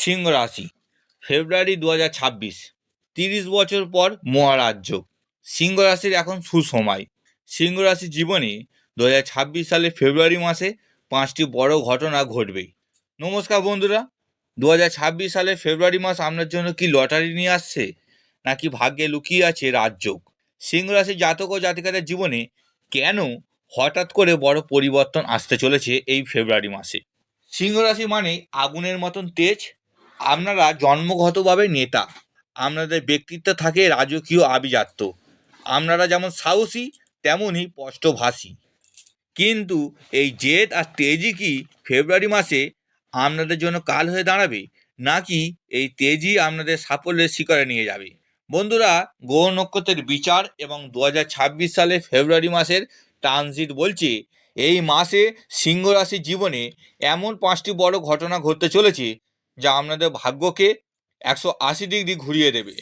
সিংহ রাশি, ফেব্রুয়ারি দু হাজার ছাব্বিশ, তিরিশ বছর পর মহারাজ্য। সিংহ রাশির এখন সুসময়। সিংহ রাশির জীবনে দু হাজার ছাব্বিশ সালে ফেব্রুয়ারি মাসে পাঁচটি বড় ঘটনা ঘটবে। নমস্কার বন্ধুরা দু হাজার ছাব্বিশ সালে ফেব্রুয়ারি মাস আপনার জন্য কি লটারি নিয়ে আসছে, নাকি ভাগ্যে লুকিয়ে আছে রাজযোগ? সিংহ রাশির জাতক ও জাতিকাদের জীবনে কেন হঠাৎ করে বড় পরিবর্তন আসতে চলেছে এই ফেব্রুয়ারি মাসে? সিংহ রাশি মানে আগুনের মতন তেজ আপনারা জন্মগতভাবে নেতা, আপনাদের ব্যক্তিত্ব থাকে রাজকীয় আভিজাত্য। আপনারা যেমন সাহসী, তেমনই স্পষ্টভাষী। কিন্তু এই জেদ আর তেজি কি ফেব্রুয়ারি মাসে আপনাদের জন্য কাল হয়ে দাঁড়াবে, নাকি এই তেজি আপনাদের সাফল্যের শিকারে নিয়ে যাবে? বন্ধুরা গ্রহ নক্ষত্রের বিচার এবং দু হাজার ছাব্বিশ সালে ফেব্রুয়ারি মাসের ট্রানজিট বলছে, এই মাসে সিংহ রাশির জীবনে এমন পাঁচটি বড় ঘটনা ঘটতে চলেছে যা আপনাদের ভাগ্যকে একশো আশি ডিগ্রি ঘুরিয়ে দেবে।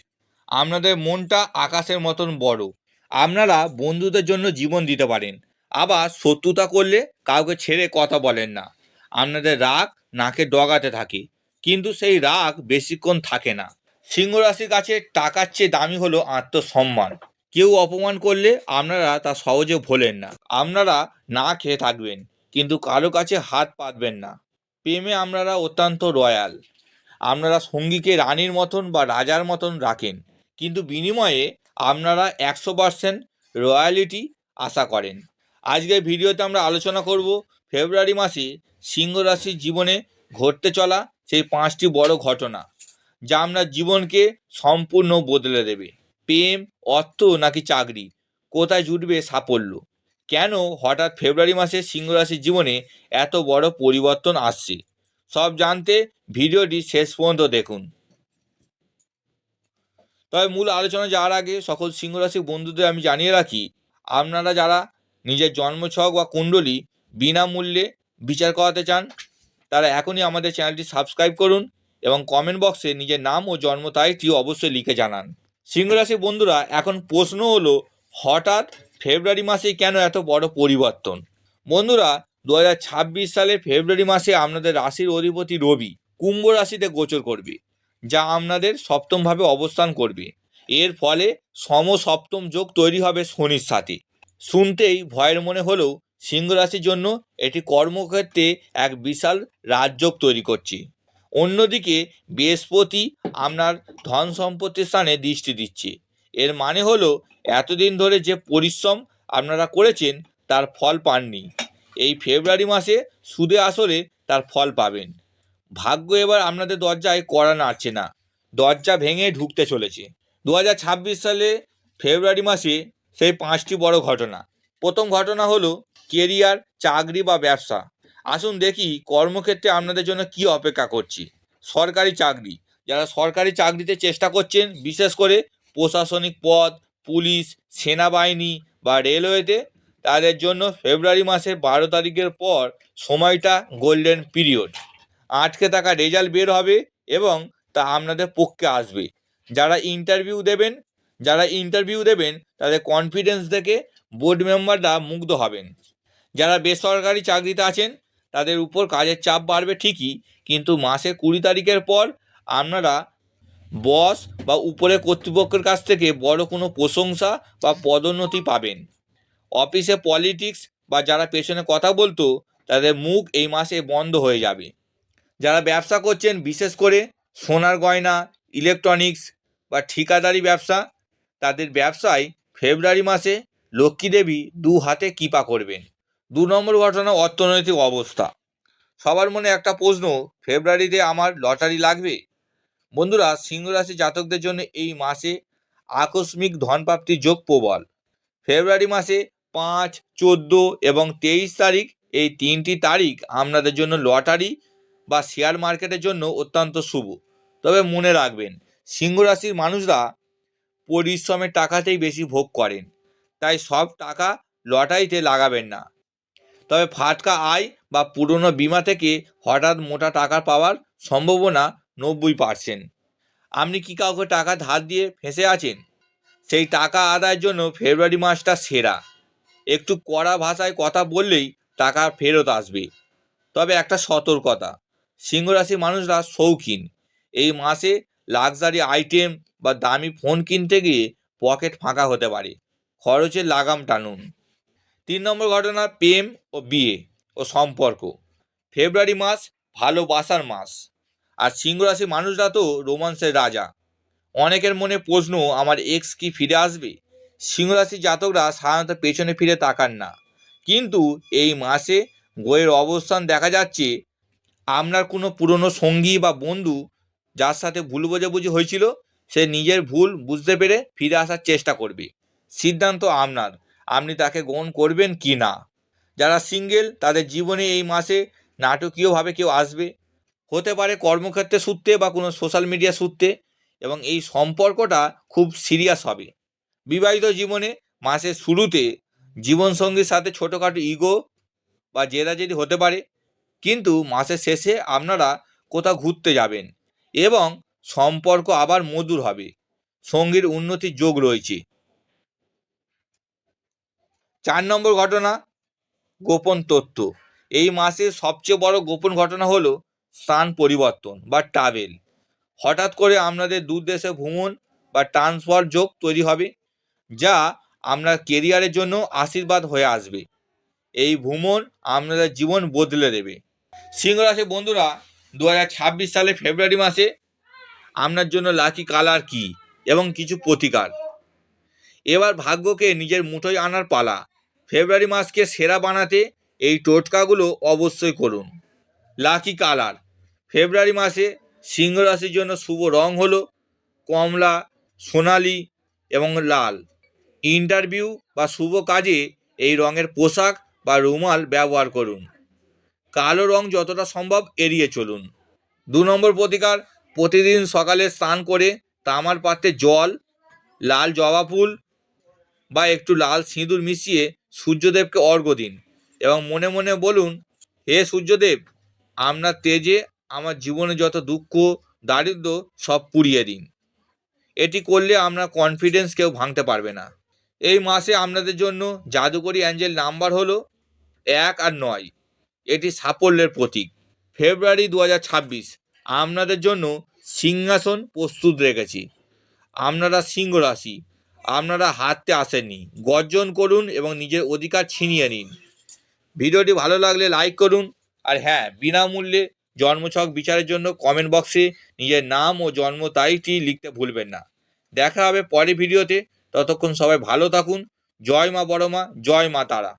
আপনাদের মনটা আকাশের মতন বড়। আপনারা বন্ধুদের জন্য জীবন দিতে পারেন। আবার শত্রুতা করলে কাউকে ছেড়ে কথা বলেন না। আপনাদের রাগ নাকে ডগাতে থাকে। কিন্তু সেই রাগ বেশিক্ষণ থাকে না। সিংহ রাশির কাছে টাকার চেয়ে দামি হলো আত্মসম্মান। কেউ অপমান করলে আপনারা তা সহজে ভোলেন না। আপনারা না খেয়ে থাকবেন। কিন্তু কারও কাছে হাত পাতবেন না। প্রেমে আপনারা অত্যন্ত রয়্যাল আপনারা সঙ্গীকে রানীর মতন বা রাজার মতন রাখেন, কিন্তু বিনিময়ে আপনারা একশো পার্সেন্ট রয়্যালিটি আশা করেন। আজকের ভিডিওতে আমরা আলোচনা করব ফেব্রুয়ারি মাসে সিংহ রাশির জীবনে ঘটতে চলা সেই পাঁচটি বড় ঘটনা, যা আপনার জীবনকে সম্পূর্ণ বদলে দেবে। প্রেম, অর্থ নাকি চাকরি? কোথায় জুটবে সাফল্য? কেন হঠাৎ ফেব্রুয়ারি মাসে সিংহ রাশির জীবনে এত বড় পরিবর্তন আসছে? সব জানতে ভিডিওটি শেষ পর্যন্ত দেখুন। তবে মূল আলোচনা যাওয়ার আগে সকল সিংহ রাশির বন্ধুদের আমি জানিয়ে রাখি, আপনারা যারা নিজের জন্মছক বা কুণ্ডলী বিনামূল্যে বিচার করাতে চান, তারা এখনই আমাদের চ্যানেলটি সাবস্ক্রাইব করুন এবং কমেন্ট বক্সে নিজের নাম ও জন্ম তারিখটি অবশ্যই লিখে জানান। সিংহ রাশির বন্ধুরা, এখন প্রশ্ন হলো, হঠাৎ ফেব্রুয়ারি মাসে কেন এত বড় পরিবর্তন? বন্ধুরা দু হাজার ছাব্বিশ সালে ফেব্রুয়ারি মাসে আপনাদের রাশির অধিপতি রবি কুম্ভ রাশিতে গোচর করবে, যা আপনাদের সপ্তমভাবে অবস্থান করবে। এর ফলে সম সপ্তম যোগ তৈরি হবে শনির সাথে। শুনতেই ভয়ের মনে হলেও সিংহ রাশির জন্য এটি কর্মক্ষেত্রে এক বিশাল রাজযোগ তৈরি করছে। অন্যদিকে বৃহস্পতি আপনার ধন সম্পত্তির স্থানে দৃষ্টি দিচ্ছে। এর মানে হলো এতদিন ধরে যে পরিশ্রম আপনারা করেছেন, তার ফল পাননি। এই ফেব্রুয়ারি মাসে সুদে আসলে তার ফল পাবেন। ভাগ্য এবার আপনাদের দরজায় কড়া নাড়ছে না। দরজা ভেঙে ঢুকতে চলেছে। দু হাজার ছাব্বিশ সালে ফেব্রুয়ারি মাসে সেই পাঁচটি বড় ঘটনা। প্রথম ঘটনা হলো কেরিয়ার, চাকরি বা ব্যবসা। আসুন দেখি কর্মক্ষেত্রে আপনাদের জন্য কি অপেক্ষা করছি। সরকারি চাকরি। যারা সরকারি চাকরিতে চেষ্টা করছেন, বিশেষ করে প্রশাসনিক পদ পুলিশ, সেনাবাহিনী বা রেলওয়েতে তাদের জন্য ফেব্রুয়ারি মাসের বারো তারিখের পর সময়টা গোল্ডেন পিরিয়ড আটকে থাকা রেজাল্ট বের হবে এবং তা আপনাদের পক্ষে আসবে। যারা ইন্টারভিউ দেবেন, যারা ইন্টারভিউ দেবেন, তাদের কনফিডেন্স দেখে বোর্ড মেম্বাররা মুগ্ধ হবেন। যারা বেসরকারি চাকরিতে আছেন, তাদের উপর কাজের চাপ বাড়বে ঠিকই, কিন্তু মাসের কুড়ি তারিখের পর আপনারা বস বা উপরে কর্তৃপক্ষের কাছ থেকে বড় কোনো প্রশংসা বা পদোন্নতি পাবেন। অফিসে পলিটিক্স বা যারা পেছনে কথা বলতো, তাদের মুখ এই মাসে বন্ধ হয়ে যাবে। যারা ব্যবসা করছেন, বিশেষ করে সোনার গয়না ইলেকট্রনিক্স বা ঠিকাদারি ব্যবসা, তাদের ব্যবসায় ফেব্রুয়ারি মাসে লক্ষ্মী দেবী দু হাতে কৃপা করবেন। দু নম্বর ঘটনা, অর্থনৈতিক অবস্থা। সবার মনে একটা প্রশ্ন, ফেব্রুয়ারিতে আমার লটারি লাগবে? বন্ধুরা, সিংহ রাশি জাতকদের জন্য এই মাসে আকস্মিক ধনপ্রাপ্তির যোগ প্রবল। ফেব্রুয়ারি মাসে পাঁচ, চোদ্দ এবং তেইশ তারিখ এই তিনটি তারিখ আপনাদের জন্য লটারি বা শেয়ার মার্কেটের জন্য অত্যন্ত শুভ। তবে মনে রাখবেন, সিংহ রাশির মানুষরা পরিশ্রমের টাকাতেই বেশি ভোগ করেন, তাই সব টাকা লটারিতে লাগাবেন না। তবে ফাটকা আয় বা পুরনো বিমা থেকে হঠাৎ মোটা টাকা পাওয়ার সম্ভাবনা নব্বই পার্সেন্ট আপনি কি কাউকে টাকা ধার দিয়ে ফেঁসে আছেন? সেই টাকা আদায়ের জন্য ফেব্রুয়ারি মাসটা সেরা। একটু কড়া ভাষায় কথা বললেই টাকা ফেরত আসবে। তবে একটা সতর্কতা সিংহ রাশির মানুষরা শৌখিন। এই মাসে লাক্সারি আইটেম বা দামি ফোন কিনতে গিয়ে পকেট ফাঁকা হতে পারে। খরচে লাগাম টানুন। তিন নম্বর ঘটনা, প্রেম ও বিয়ে ও সম্পর্ক। ফেব্রুয়ারি মাস ভালোবাসার মাস। আর সিংহ রাশির মানুষরা তো রোমান্সের রাজা। অনেকের মনে প্রশ্ন, আমার এক্স কি ফিরে আসবে? সিংহ রাশির জাতকরা সাধারণত পেছনে ফিরে তাকান না। কিন্তু এই মাসে গোয়ের অবস্থান দেখা যাচ্ছে, আপনার কোনো পুরনো সঙ্গী বা বন্ধু যার সাথে ভুল বোঝাবুঝি হয়েছিল, সে নিজের ভুল বুঝতে পেরে ফিরে আসার চেষ্টা করবে। সিদ্ধান্ত আপনার, আপনি তাকে গ্রহণ করবেন কি না? যারা সিঙ্গেল তাদের জীবনে এই মাসে নাটকীয়ভাবে কেউ আসবে হতে পারে কর্মক্ষেত্রে সূত্রে বা কোনো সোশ্যাল মিডিয়া সূত্রে এবং এই সম্পর্কটা খুব সিরিয়াস হবে। বিবাহিত জীবনে মাসের শুরুতে জীবনসঙ্গীর সাথে ছোটোখাটো ইগো বা জেদাজেদি হতে পারে, কিন্তু মাসের শেষে আপনারা কোথাও ঘুরতে যাবেন এবং সম্পর্ক আবার মধুর হবে, সঙ্গীর উন্নতির যোগ রয়েছে। চার নম্বর ঘটনা, গোপন তথ্য। এই মাসের সবচেয়ে বড় গোপন ঘটনা হলো স্থান পরিবর্তন বা ট্রাভেল হঠাৎ করে আপনাদের দূর দেশে ভ্রমণ বা ট্রান্সফার যোগ তৈরি হবে, যা আপনার কেরিয়ারের জন্য আশীর্বাদ হয়ে আসবে। এই ভ্রমণ আপনাদের জীবন বদলে দেবে। সিংহ রাশির বন্ধুরা দু সালে ফেব্রুয়ারি মাসে আপনার জন্য লাকি কালার কি এবং কিছু প্রতিকার? এবার ভাগ্যকে নিজের মুঠোয় আনার পালা। ফেব্রুয়ারি মাসকে সেরা বানাতে এই টোটকাগুলো অবশ্যই করুন। লাকি কালার ফেব্রুয়ারি মাসে সিংহ রাশির জন্য শুভ রং হলো কমলা, সোনালি এবং লাল। ইন্টারভিউ বা শুভ কাজে এই রঙের পোশাক বা রুমাল ব্যবহার করুন। কালো রং যতটা সম্ভব এড়িয়ে চলুন। দু নম্বর প্রতিকার, প্রতিদিন সকালে স্নান করে তামার পাত্রে জল, লাল জবা ফুল বা একটু লাল সিঁদুর মিশিয়ে সূর্যদেবকে অর্ঘ্য দিন এবং মনে মনে বলুন, হে সূর্যদেব, আপনার তেজে আমার জীবনে যত দুঃখ দারিদ্র সব পুড়িয়ে দিন। এটি করলে আপনার কনফিডেন্স কেউ ভাঙতে পারবে না। এই মাসে আপনাদের জন্য জাদুকরি অ্যাঞ্জেল নাম্বার হলো এক আর নয়। এটি সাফল্যের প্রতীক। ফেব্রুয়ারি দু হাজার ছাব্বিশ। আপনাদের জন্য সিংহাসন প্রস্তুত রেখেছি। আপনারা সিংহ রাশি আপনারা হাততে আসেননি। গর্জন করুন এবং নিজের অধিকার ছিনিয়ে নিন। ভিডিওটি ভালো লাগলে লাইক করুন। আর হ্যাঁ বিনামূল্যে জন্মছক বিচারের জন্য কমেন্ট বক্সে নিজের নাম ও জন্ম তারিখটি লিখতে ভুলবেন না। দেখা হবে পরের ভিডিওতে ততক্ষণ সবাই ভালো থাকুন। জয় মা বড় মা, জয় মা তারা।